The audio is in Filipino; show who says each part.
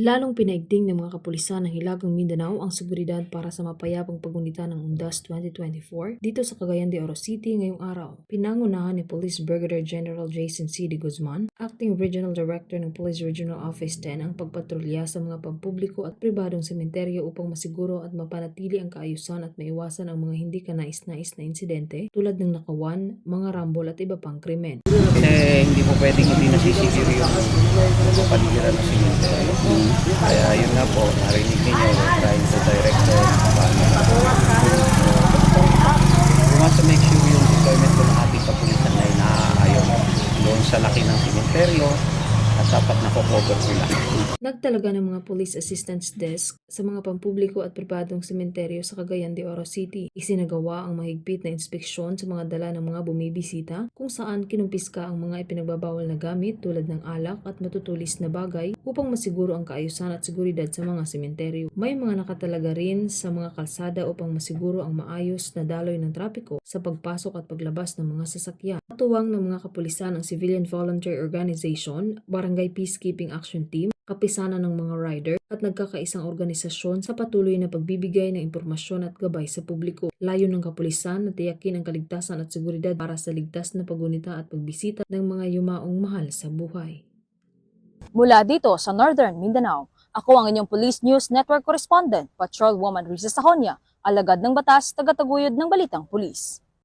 Speaker 1: Lalong pinaigting ng mga kapulisan ng Hilagang Mindanao ang seguridad para sa mapayapang pagunita ng UNDAS 2024 dito sa Cagayan de Oro City ngayong araw. Pinangunahan ni Police Brigadier General Jason C. de Guzman, Acting Regional Director ng Police Regional Office 10 ang pagpatrolya sa mga pampubliko at pribadong sementeryo upang masiguro at mapanatili ang kaayusan at maiwasan ang mga hindi kanais-nais na insidente tulad ng nakawan, mga rambol at iba pang krimen.
Speaker 2: Kasi hindi po pwedeng hindi nasisipir yung kapaligiran ng cemetery. Kaya yun nga po, narinig ninyo, trying to direct them paano. We want to make sure yung deployment po ng ating kapulisan ay naaayon doon sa laki ng sementeryo at dapat nakocover lahat.
Speaker 1: Nagtalaga ng mga police assistance desk sa mga pampubliko at pribadong sementeryo sa Cagayan de Oro City. Isinagawa ang mahigpit na inspeksyon sa mga dala ng mga bumibisita kung saan kinumpiska ang mga ipinagbabawal na gamit tulad ng alak at matutulis na bagay upang masiguro ang kaayusan at seguridad sa mga sementeryo. May mga nakatalaga rin sa mga kalsada upang masiguro ang maayos na daloy ng trapiko sa pagpasok at paglabas ng mga sasakyan. Katuwang ng mga kapulisan ng Civilian Volunteer Organization, Barangay Peacekeeping Action Team, kapisanan ng mga rider at nagkakaisang organisasyon sa patuloy na pagbibigay ng impormasyon at gabay sa publiko. Layo ng kapulisan na tiyakin ang kaligtasan at seguridad para sa ligtas na pagunita at pagbisita ng mga yumaong mahal sa buhay.
Speaker 3: Mula dito sa Northern Mindanao, ako ang inyong Police News Network Correspondent, Patrol Woman Risa Sahonia, alagad ng batas, tagataguyod ng Balitang Pulis.